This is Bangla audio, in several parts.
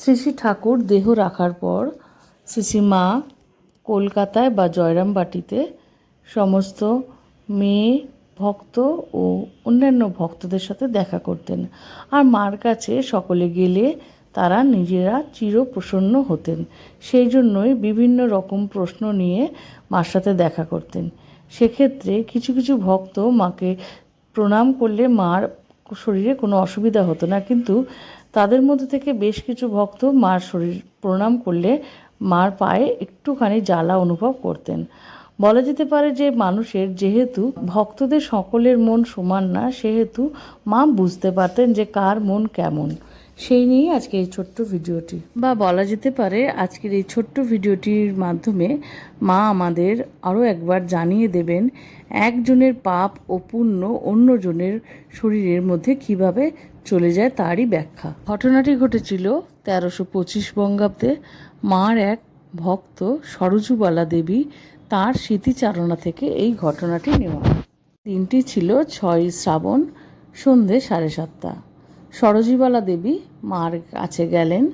শ্রী শ্রী ঠাকুর দেহ রাখার পর শ্রী শ্রী মা কলকাতায় বা জয়রামবাটিতে সমস্ত মেয়ে ভক্ত ও অন্যান্য ভক্তদের সাথে দেখা করতেন। আর মার কাছে সকলে গেলে তারা নিজেরা চিরপ্রসন্ন হতেন। সেই জন্যই বিভিন্ন রকম প্রশ্ন নিয়ে মার সাথে দেখা করতেন। সেক্ষেত্রে কিছু কিছু ভক্ত মাকে প্রণাম করলে মার শরীরে কোনো অসুবিধা হতো না। কিন্তু তাদের মধ্যে থেকে বেশ কিছু ভক্ত মার শরীর প্রণাম করলে মার পায়ে একটুখানি জ্বালা অনুভব করতেন। বলা যেতে পারে যে মানুষের যেহেতু ভক্তদের সকলের মন সমান না, সেহেতু মা বুঝতে পারতেন যে কার মন কেমন। সেই নিয়েই আজকে এই ছোট্ট ভিডিওটি। বা বলা যেতে পারে আজকের এই ছোট্ট ভিডিওটির মাধ্যমে মা আমাদের আরও একবার জানিয়ে দেবেন একজনের পাপ ও পুণ্য অন্যজনের শরীরের মধ্যে কীভাবে চলে যায় তারই ব্যাখ্যা। ঘটনাটি ঘটেছিল তেরোশো পঁচিশ বঙ্গাব্দে। মার এক ভক্ত সরজুবালা দেবী তার স্মৃতিচারণা থেকে এই ঘটনাটি নেওয়া। দিনটি ছিল ছয় শ্রাবণ, সন্ধে সাড়ে সাতটা। সরজীবালা দেবী মার কাছে গেলেন।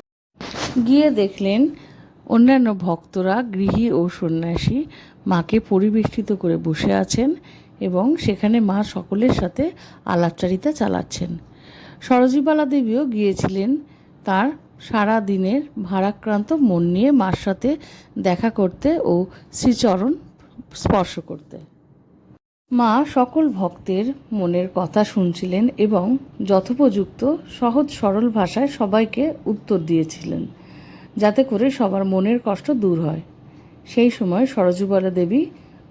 গিয়ে দেখলেন অন্যান্য ভক্তরা গৃহী ও সন্ন্যাসী মাকে পরিবেষ্টিত করে বসে আছেন এবং সেখানে মা সকলের সাথে আলাপচারিতা চালাচ্ছেন। সরজীবালা দেবীও গিয়েছিলেন তার সারা দিনের ভারাক্রান্ত মন নিয়ে মার সাথে দেখা করতে ও শ্রীচরণ স্পর্শ করতে। মা সকল ভক্তের মনের কথা শুনছিলেন এবং যথোপযুক্ত, সহজ, সরল ভাষায় সবাইকে উত্তর দিয়েছিলেন, যাতে করে সবার মনের কষ্ট দূর হয়। সেই সময় সরজুবালা দেবী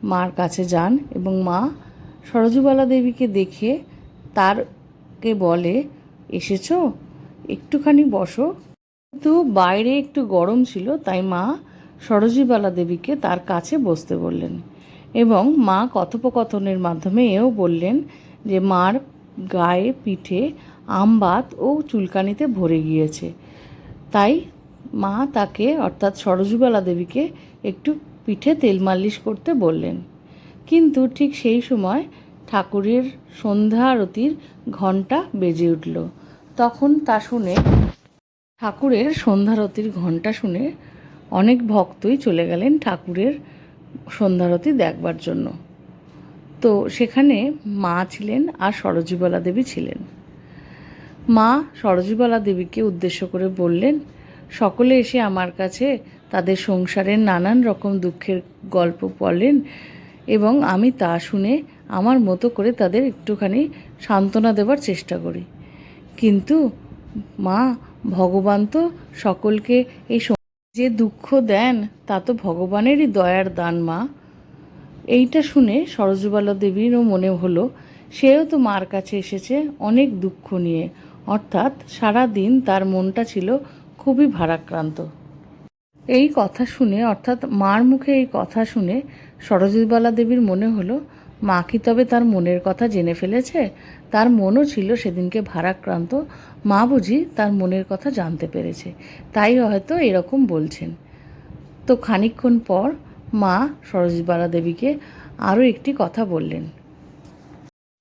মার কাছে যান এবং মা সরজুবালা দেবীকে দেখে তারকে বলে, এসেছ? একটুখানি বসো। কিন্তু বাইরে একটু গরম ছিল, তাই মা সরজীবালা দেবীকে তার কাছে বসতে বললেন। এবং মা কথোপকথনের মাধ্যমে এও বললেন যে মার গায়ে পিঠে আমবাত ও চুলকানিতে ভরে গিয়েছে। তাই মা তাকে, অর্থাৎ সরজুবালা দেবীকে, একটু পিঠে তেল মালিশ করতে বললেন। কিন্তু ঠিক সেই সময় ঠাকুরের সন্ধ্যা আরতির ঘণ্টা বেজে উঠল। তখন তা শুনে ঠাকুরের সন্ধ্যারতির ঘণ্টা শুনে অনেক ভক্তই চলে গেলেন ঠাকুরের সন্ধ্যারতি দেখবার জন্য। তো সেখানে মা ছিলেন আর সরজীবালা দেবী ছিলেন। মা সরজীবলা দেবীকে উদ্দেশ্য করে বললেন, সকলে এসে আমার কাছে তাদের সংসারের নানান রকম দুঃখের গল্প বলেন এবং আমি তা শুনে আমার মতো করে তাদের একটুখানি সান্ত্বনা দেবার চেষ্টা করি। কিন্তু মা, ভগবান তো সকলকে এই যে দুঃখ দেন, তা তো ভগবানেরই দয়ার দান, মা। এইটা শুনে সরজবালা দেবীরও মনে হলো, সেও তো মার কাছে এসেছে অনেক দুঃখ নিয়ে। অর্থাৎ সারা দিন তার মনটা ছিল খুবই ভারাক্রান্ত। এই কথা শুনে, অর্থাৎ মার মুখে এই কথা শুনে সরজিৎবালা দেবীর মনে হলো মা কি তবে তার মনের কথা জেনে ফেলেছে। তার মনও ছিল সেদিনকে ভারাক্রান্ত। মা বুঝি তার মনের কথা জানতে পেরেছে। তাই হয়তো এরকম বলছেন। তো খানিকক্ষণ পর মা সরজিৎবালা দেবীকে আরও একটি কথা বললেন।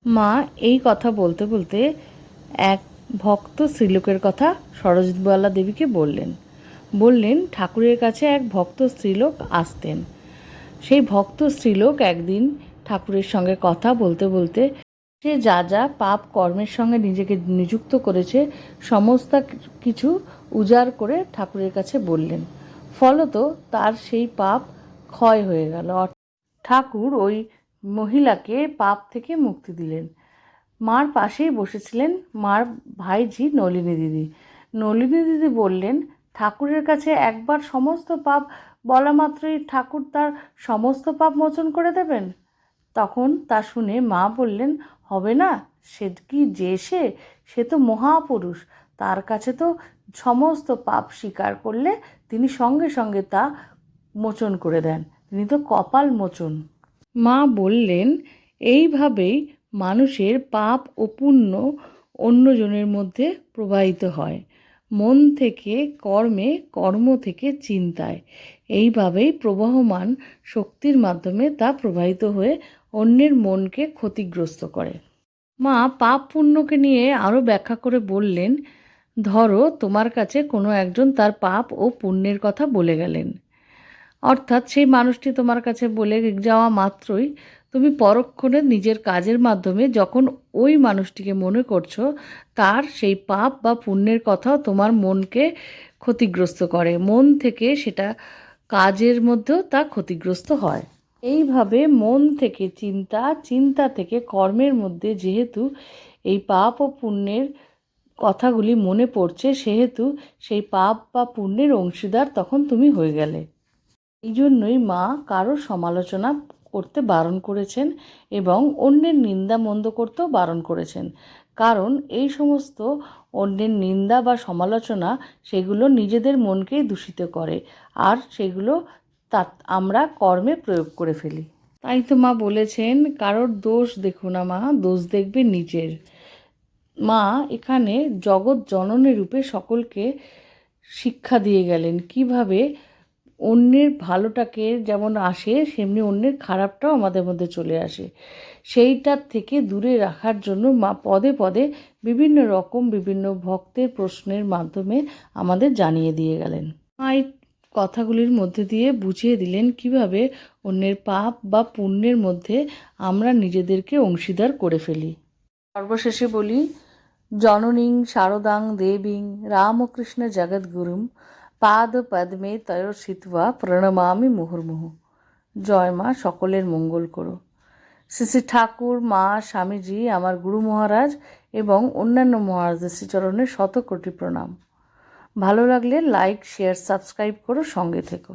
মা, এই কথা বলতে বলতে এক ভক্ত স্ত্রীলোকের কথা সরজিৎবালা দেবীকে বললেন। বললেন, ঠাকুরের কাছে এক ভক্ত স্ত্রীলোক আসতেন। সেই ভক্ত স্ত্রীলোক একদিন ঠাকুরের সঙ্গে কথা বলতে বলতে সে যা যা পাপ কর্মের সঙ্গে নিজেকে নিযুক্ত করেছে, সমস্ত কিছু উজাড় করে ঠাকুরের কাছে বললেন। ফলত তার সেই পাপ ক্ষয় হয়ে গেল। ঠাকুর ওই মহিলাকে পাপ থেকে মুক্তি দিলেন। মার পাশেই বসেছিলেন মার ভাইঝি নলিনী দিদি। নলিনী দিদি বললেন, ঠাকুরের কাছে একবার সমস্ত পাপ বলা মাত্রই ঠাকুর তার সমস্ত পাপ মোচন করে দেবেন? তখন তা শুনে মা বললেন, হবে না, সে কি যে সে? সে তো মহাপুরুষ। তার কাছে তো সমস্ত পাপ স্বীকার করলে তিনি সঙ্গে সঙ্গে তা মোচন করে দেন। তিনি তো কপাল মোচন। মা বললেন, এইভাবেই মানুষের পাপ ও পুণ্য অন্যজনের মধ্যে প্রবাহিত হয়। মন থেকে কর্মে কর্ম থেকে চিন্তায়। এইভাবেই প্রবাহমান শক্তির মাধ্যমে তা প্রবাহিত হয়ে অন্যের মনকে ক্ষতিগ্রস্ত করে। মা পাপ পুণ্যকে নিয়ে আরও ব্যাখ্যা করে বললেন, ধরো, তোমার কাছে কোনো একজন তার পাপ ও পুণ্যের কথা বলে গেলেন। অর্থাৎ সেই মানুষটি তোমার কাছে বলে যাওয়া মাত্রই তুমি পরক্ষণে নিজের কাজের মাধ্যমে যখন ওই মানুষটিকে মনে করছ, তার সেই পাপ বা পুণ্যের কথাও তোমার মনকে ক্ষতিগ্রস্ত করে। মন থেকে সেটা কাজের মধ্যেও তা ক্ষতিগ্রস্ত হয়। এইভাবে মন থেকে চিন্তা চিন্তা থেকে কর্মের মধ্যে যেহেতু এই পাপ ও পুণ্যের কথাগুলি মনে পড়ছে, সেহেতু সেই পাপ বা পুণ্যের অংশীদার তখন তুমি হয়ে গেলে। এই জন্যই মা কারও সমালোচনা করতে বারণ করেছেন এবং অন্যের নিন্দা মন্দ করতেও বারণ করেছেন। কারণ এই সমস্ত অন্যের নিন্দা বা সমালোচনা সেগুলো নিজেদের মনকেই দূষিত করে, আর সেগুলো তা আমরা কর্মে প্রয়োগ করে ফেলি। তাই তো মা বলেছেন কারোর দোষ দেখো না মা দোষ দেখবে নিজের। মা এখানে জগৎ জননী রূপে সকলকে শিক্ষা দিয়ে গেলেন কীভাবে অন্যের ভালোটাকে যেমন আসে সেমনি অন্যের খারাপটাও আমাদের মধ্যে চলে আসে। সেইটার থেকে দূরে রাখার জন্য মা পদে পদে বিভিন্ন রকম বিভিন্ন ভক্তের প্রশ্নের মাধ্যমে আমাদের জানিয়ে দিয়ে গেলেন। মা কথাগুলির মধ্যে দিয়ে বুঝিয়ে দিলেন কীভাবে অন্যের পাপ বা পুণ্যের মধ্যে আমরা নিজেদেরকে অংশীদার করে ফেলি। সর্বশেষে বলি, জননীং শারদাং দেবীং রামকৃষ্ণ জগদ্গুরুম পাদ পদ্মে তয় সিতবা প্রণমামি মুহুর্মুহু। জয় মা, সকলের মঙ্গল করো। শ্রী শ্রী ঠাকুর, মা, স্বামীজি, আমার গুরু মহারাজ এবং অন্যান্য মহারাজদের শ্রীচরণে শত কোটি প্রণাম। ভালো লাগলে লাইক শেয়ার সাবস্ক্রাইব করো সঙ্গে থেকো।